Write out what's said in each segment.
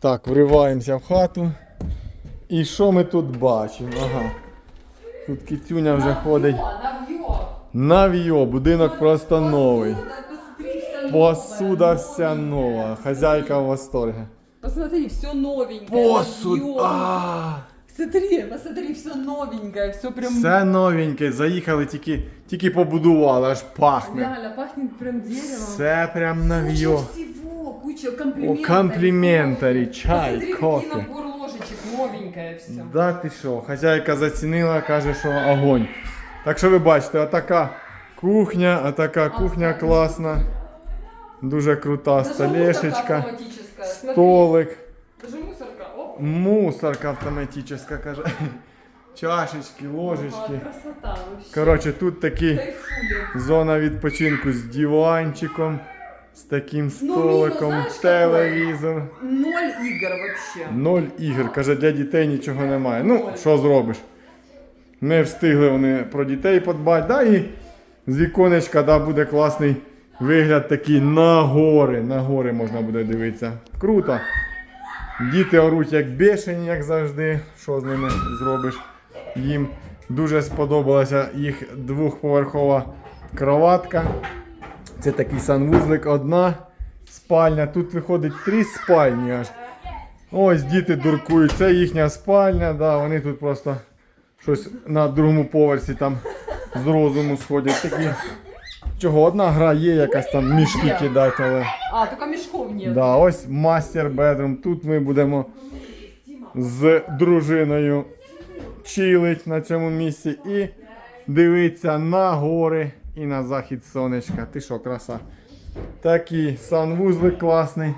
Так, вриваємося в хату. І що ми тут бачимо? Ага. Тут кицюня вже ходить. Нав'йо. Нав'йо, будинок просто новий. Посуда вся нова. Хазяйка в восторге. Посмотри, все новенькое. Посуд. навьё. А, Смотри, посмотри, все новенькое, все прям... все новеньке. Заїхали, тільки, тільки побудували, аж пахне. Реально, пахнет прям деревом. Все прям нав'йо. Куча всего, куча О, компліментарі, чай, Посмотри, кофе. набор ложечек, новенькое все. Да ти що, хазяйка зацінила, каже, що огонь. Так що ви бачите, отака кухня, отака кухня класна. Дуже крута столешечка, автоматическая. Смотри, столик, Даже мусорка, оп. мусорка автоматична, каже. Чашечки, ложечки. Красота вообще. Коротше, тут такі зона відпочинку з диванчиком, з таким Ну, столиком, знаєш, телевізор. Ноль игр вообще. Ноль ігор. Каже, для дітей нічого немає. Ну, що зробиш? Не встигли вони про дітей подбати. Да, і з віконечка да, буде класний вигляд такий на гори. На гори можна буде дивитися. Круто. Діти оруть як бешені, як завжди. Що з ними зробиш? Їм дуже сподобалася їх двохповерхова кроватка. Це такий санвузлик, одна спальня. Тут виходить три спальні аж. Ось діти дуркують, це їхня спальня, да, вони тут просто щось на другому поверсі там з розуму сходять. Такі. Чого, одна гра є, якась там мішки кидати, але. А, только мешков нет. Да, ось мастер бедрум. Тут ми будемо з дружиною чилить на цьому місці і дивитися на гори і на захід сонечка. Ти що, краса? Такий санвузлик класний.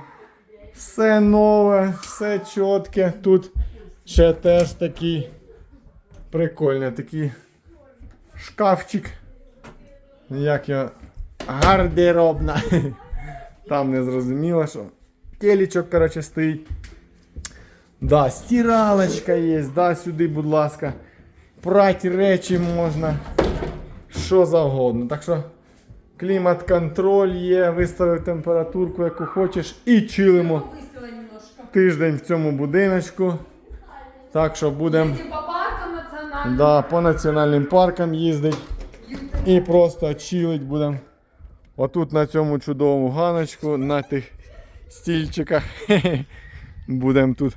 Все нове, все чітке. Тут ще теж такий прикольний такий шкафчик. Як його гардеробна. Там не зрозуміло, що телічок, коротше, стоїть. Да, стиралочка є, да, сюди, будь ласка. Прати речі можна. Що завгодно. Так що клімат-контроль є, виставив температурку, яку хочеш, і чилимо тиждень в цьому будиночку. Так що будемо по да, по національним паркам їздити. І просто чилить будемо. Отут на цьому чудовому ганочку, на тих стільчиках. Будемо тут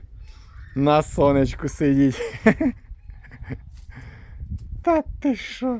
на сонечку сидіти. Та ти що?